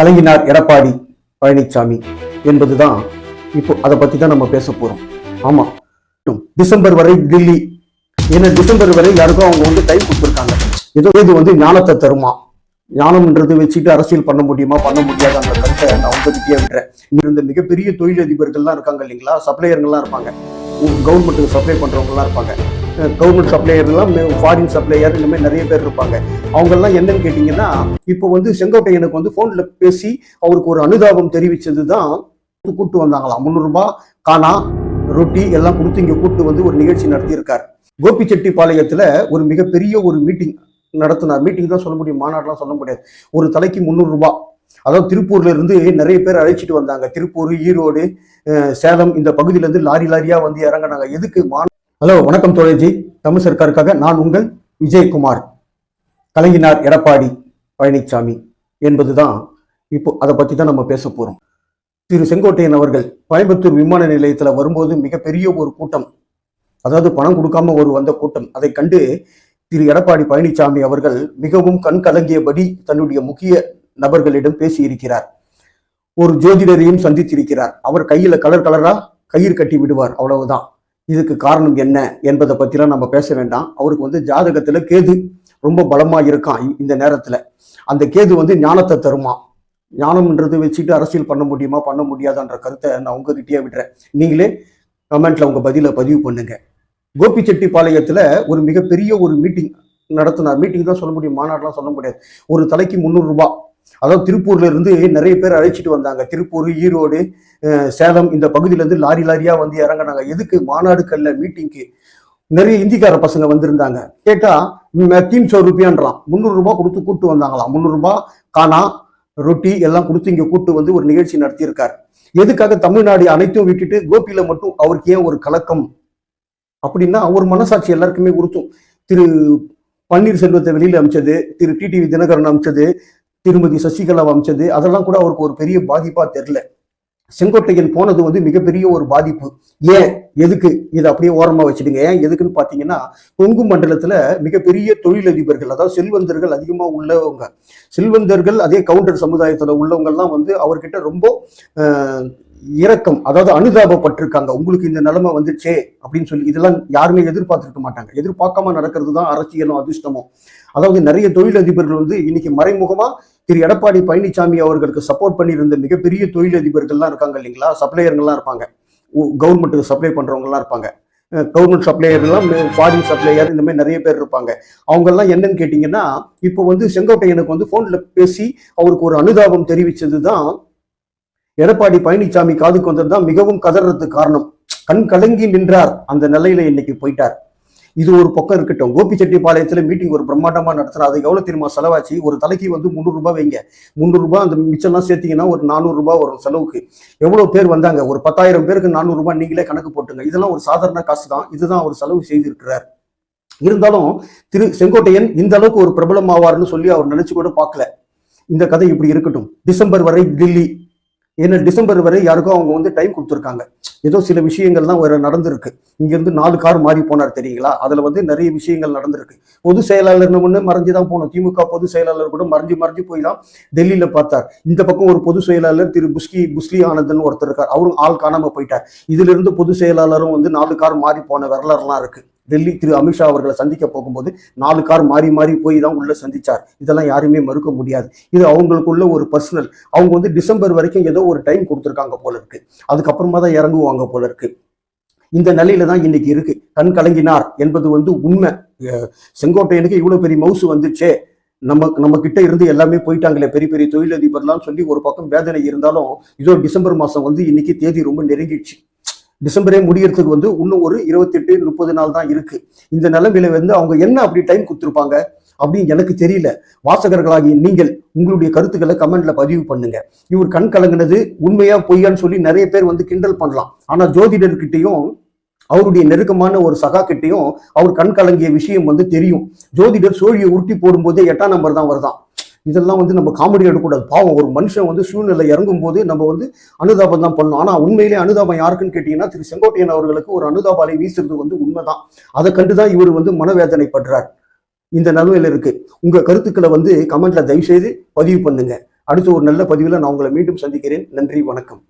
கலங்கினார் எடப்பாடி பழனிசாமி என்பதுதான் இப்போ அதை பத்தி தான் நம்ம பேச போறோம். ஆமா டிசம்பர் வரை டெல்லி. ஏன்னா டிசம்பர் வரை யாருக்கும் அவங்க வந்து டைம் கொடுத்துருக்காங்க. ஏதோ இது வந்து ஞானத்தை தருமா? ஞானம்ன்றது வச்சுட்டு அரசியல் பண்ண முடியுமா? பண்ண முடியாத அந்த கருத்தை நான் உங்ககிட்டயே விடுறேன். இங்க இருந்த மிகப்பெரிய தொழிலதிபர்கள்லாம் இருக்காங்க இல்லைங்களா? சப்ளையர்கள்லாம் இருப்பாங்க. கவர்மெண்ட்டுக்கு சப்ளை பண்றவங்கலாம் இருப்பாங்க. கவர்மெண்ட் சப்ளையர்லாம் ஃபாரின் சப்ளையர் இந்த மாதிரி நிறைய பேர் இருப்பாங்க. அவங்கெல்லாம் என்னன்னு கேட்டிங்கன்னா இப்போ வந்து செங்கோட்டையனுக்கு வந்து ஃபோனில் பேசி அவருக்கு ஒரு அனுதாபம் தெரிவித்தது தான் கூப்பிட்டு வந்தாங்களாம். முந்நூறுரூபா காணா ரொட்டி எல்லாம் கொடுத்து இங்கே கூப்பிட்டு வந்து ஒரு நிகழ்ச்சி நடத்தியிருக்கார். கோபிச்செட்டிப்பாளையத்தில் ஒரு மிகப்பெரிய ஒரு மீட்டிங் நடத்தினார். மீட்டிங் தான் சொல்ல முடியும் மாநாடுலாம் சொல்ல முடியாது. ஒரு தலைக்கு முந்நூறுரூபா அதாவது திருப்பூர்ல இருந்து நிறைய பேர் அழைச்சிட்டு வந்தாங்க. திருப்பூர் ஈரோடு சேலம் இந்த பகுதியில இருந்து லாரி லாரியா வந்து இறங்கினாங்க. எதுக்கு மா ஹலோ வணக்கம் தோழர்ஜி தமிழ் சர்க்காருக்காக நான் உங்கள் விஜயகுமார். கலங்கினார் எடப்பாடி பழனிசாமி என்பதுதான். இப்போ அதை பத்தி தான் நம்ம பேச போறோம். திரு செங்கோட்டையன் அவர்கள் கோயம்புத்தூர் விமான நிலையத்தில் வரும்போது மிகப்பெரிய ஒரு கூட்டம். அதாவது பணம் கொடுக்காம ஒரு வந்த கூட்டம். அதை கண்டு திரு எடப்பாடி பழனிசாமி அவர்கள் மிகவும் கண் கலங்கியபடி தன்னுடைய முக்கிய நபர்களிடம் பேசியிருக்கிறார். ஒரு ஜோதிடரையும் சந்தித்திருக்கிறார். அவர் கையில கலர் கலரா கயிறு கட்டி விடுவார். அவ்வளவுதான். இதுக்கு காரணம் என்ன என்பதை பற்றிலாம் நம்ம பேச வேண்டாம். அவருக்கு வந்து ஜாதகத்தில் கேது ரொம்ப பலமாக இருக்கான் இ- இந்த நேரத்தில். அந்த கேது வந்து ஞானத்தை தருமா? ஞானம்ன்றது வச்சுட்டு அரசியல் பண்ண முடியுமா? பண்ண முடியாதான்ற கருத்தை நான் உங்ககிட்டயே விடுறேன். நீங்களே கமெண்ட்ல உங்க பதில பதிவு பண்ணுங்க. கோபிச்செட்டிப்பாளையத்துல ஒரு மிகப்பெரிய ஒரு மீட்டிங் நடத்தினார். மீட்டிங் தான் சொல்ல முடியும். மாநாடுலாம் சொல்ல முடியாது. ஒரு தலைக்கு முந்நூறுரூபா அதாவது திருப்பூர்ல இருந்து நிறைய பேர் அழைச்சிட்டு வந்தாங்க. திருப்பூர் ஈரோடு சேலம் இந்த பகுதியில இருந்து லாரி லாரியா வந்து இறங்கினாங்க. எதுக்கு? மாநாடுக்கல்ல மீட்டிங்க்கு நிறைய இந்திக்கார பசங்க வந்திருந்தாங்க. கேட்டா தீன் சோ ரூபியான்றான் முந்நூறுரூபா கொடுத்து கூட்டு வந்தாங்களாம். முந்நூறு ரூபாய் காணா ரொட்டி எல்லாம் கொடுத்து இங்க கூட்டு வந்து ஒரு நிகழ்ச்சி நடத்தியிருக்கார். எதுக்காக தமிழ்நாடு அனைத்தும் விட்டுட்டு கோபியில மட்டும் அவருக்கு ஏன் ஒரு கலக்கம்? அப்படின்னா ஒரு மனசாட்சி எல்லாருக்குமே உறுத்தும். திரு. பன்னீர்செல்வத்தை வெளியில அமைச்சது திரு. டிடிவி தினகரன் அமைச்சது திருமதி சசிகலா அமைச்சது அதெல்லாம் கூட அவருக்கு ஒரு பெரிய பாதிப்பா தெரியல. செங்கோட்டையன் போனது வந்து மிகப்பெரிய ஒரு பாதிப்பு. ஏன்? எதுக்கு? இதை அப்படியே ஓரமா வச்சுடுங்க. ஏன்? எதுக்குன்னு பாத்தீங்கன்னா கொங்கு மண்டலத்துல மிகப்பெரிய தொழிலதிபர்கள் அதாவது செல்வந்தர்கள் அதிகமா உள்ளவங்க. செல்வந்தர்கள் அதே கவுண்டர் சமுதாயத்துல உள்ளவங்க எல்லாம் வந்து அவர்கிட்ட ரொம்ப இரக்கம் அதாவது அனுதாபப்பட்டிருக்காங்க. உங்களுக்கு இந்த நிலைமை வந்துச்சே அப்படின்னு சொல்லி. இதெல்லாம் யாருமே எதிர்பார்த்திருக்க மாட்டாங்க. எதிர்பார்க்காம நடக்கிறது தான் அரசியலும் அதிர்ஷ்டமும். அதாவது நிறைய தொழிலதிபர்கள் வந்து இன்னைக்கு மறைமுகமா திரு எடப்பாடி பழனிசாமி அவர்களுக்கு சப்போர்ட் பண்ணியிருந்த மிகப்பெரிய தொழிலதிபர்கள்லாம் இருக்காங்க இல்லைங்களா? சப்ளையர்கள்லாம் இருப்பாங்க. கவர்மெண்ட்டுக்கு சப்ளை பண்ணுறவங்கலாம் இருப்பாங்க. கவர்மெண்ட் சப்ளையர்லாம் ஃபாரின் சப்ளையர் இந்த மாதிரி நிறைய பேர் இருப்பாங்க. அவங்கெல்லாம் என்னன்னு கேட்டிங்கன்னா இப்போ வந்து செங்கோட்டையனுக்கு வந்து ஃபோனில் பேசி அவருக்கு ஒரு அனுதாபம் தெரிவித்தது தான் எடப்பாடி பழனிசாமி காதுக்கு வந்தது தான் மிகவும் கதறதுக்கு காரணம். கண் கலங்கி நின்றார். அந்த நிலையில இன்னைக்கு போயிட்டார். இது ஒரு பக்கம் இருக்கட்டும். கோபிச்செட்டிப்பாளையத்தில் மீட்டிங் ஒரு பிரம்மாண்டமாக நடத்தினா அதுக்கு எவ்வளோ தெரியுமா? செலவாச்சு. ஒரு தலைக்கு வந்து முந்நூறுரூபா வைங்க. முந்நூறுரூபா அந்த மிச்சம்லாம் சேர்த்தீங்கன்னா ஒரு நானூறுரூபா வரும் செலவுக்கு. எவ்வளோ பேர் வந்தாங்க? ஒரு பத்தாயிரம் பேருக்கு நானூறுரூபா நீங்களே கணக்கு போட்டுங்க. இதெல்லாம் ஒரு சாதாரண காசு தான் இதுதான் அவர் செலவு செய்திருக்கிறார். இருந்தாலும் திரு செங்கோட்டையன் இந்த அளவுக்கு ஒரு பிரபலம் ஆவார்னு சொல்லி அவர் நினைச்சு கூட பார்க்கல. இந்த கதை இப்படி இருக்கட்டும். டிசம்பர் வரை டெல்லி. ஏன்னா டிசம்பர் வரை யாருக்கும் அவங்க வந்து டைம் கொடுத்துருக்காங்க. ஏதோ சில விஷயங்கள் தான் வேற நடந்திருக்கு. இங்கிருந்து நாலு கார் மாறி போனார் தெரியுங்களா? அதுல வந்து நிறைய விஷயங்கள் நடந்திருக்கு. பொது செயலாளர்னு ஒண்ணு மறைஞ்சு தான் போனோம். திமுக பொது செயலாளர் கூட மறைஞ்சு மறைஞ்சு போய் தான் டெல்லியில பார்த்தார். இந்த பக்கம் ஒரு பொது செயலாளர் திரு புஸ்கி புஸ்லி ஆனந்தன் ஒருத்தர் இருக்கார். அவரும் ஆள் காணாம போயிட்டார். இதுல இருந்து பொது செயலாளரும் வந்து நாலு கார் மாறி போன வரலாறுலாம் இருக்கு. டெல்லி திரு அமித்ஷா அவர்களை சந்திக்க போகும்போது நாலு கார் மாறி மாறி போய் தான் உள்ள சந்திச்சார். இதெல்லாம் யாருமே மறுக்க முடியாது. இது அவங்களுக்குள்ள ஒரு பர்சனல் அவங்க வந்து டிசம்பர் வரைக்கும் ஏதோ ஒரு டைம் கொடுத்துருக்காங்க போல இருக்கு. அதுக்கப்புறமா தான் இறங்குவாங்க போல இருக்கு. இந்த நிலையில தான் இன்னைக்கு இருக்கு. கண் கலங்கினார் என்பது வந்து உண்மை. செங்கோட்டையனுக்கு இவ்வளவு பெரிய மவுசு வந்துச்சே. நம்ம நம்ம கிட்ட இருந்து எல்லாமே போயிட்டாங்களே. பெரிய பெரிய தொழிலதிபர்லாம் சொல்லி ஒரு பக்கம் வேதனை இருந்தாலும் இதோ டிசம்பர் மாசம் வந்து இன்னைக்கு தேதி ரொம்ப நெருங்கிடுச்சு. டிசம்பரே முடியறதுக்கு வந்து இன்னும் ஒரு இருபத்தெட்டு முப்பது நாள் தான் இருக்கு. இந்த நிலைமையில வந்து அவங்க என்ன அப்படி டைம் கொடுத்துருப்பாங்க அப்படின்னு எனக்கு தெரியல. வாசகர்களாகிய நீங்கள் உங்களுடைய கருத்துக்களை கமெண்ட்ல பதிவு பண்ணுங்க. இவர் கண் கலங்கினது உண்மையா பொய்யான்னு சொல்லி நிறைய பேர் வந்து கிண்டல் பண்ணலாம். ஆனா ஜோதிடர்கிட்டையும் அவருடைய நெருக்கமான ஒரு சகா கிட்டையும் அவர் கண் கலங்கிய விஷயம் வந்து தெரியும். ஜோதிடர் சோழியை உருட்டி போடும்போதே எட்டாம் நம்பர் தான் வருதான். இதெல்லாம் வந்து நம்ம காமெடி எடுக்கக்கூடாது. பாவம் ஒரு மனுஷன் வந்து சூழ்நிலை இறங்கும் போது நம்ம வந்து அனுதாபம் தான் பண்ணணும். ஆனால் உண்மையிலே அனுதாபம் யாருக்குன்னு கேட்டிங்கன்னா திரு செங்கோட்டையன் அவர்களுக்கு ஒரு அனுதாபாலை வீசுறது வந்து உண்மைதான். அதை கண்டுதான் இவர் வந்து மனவேதனைப்படுறார். இந்த நிலைமையில இருக்கு. உங்க கருத்துக்களை வந்து கமெண்ட்ல தயவு செய்து பதிவு பண்ணுங்க. அடுத்த ஒரு நல்ல பதிவில் நான் உங்களை மீண்டும் சந்திக்கிறேன். நன்றி வணக்கம்.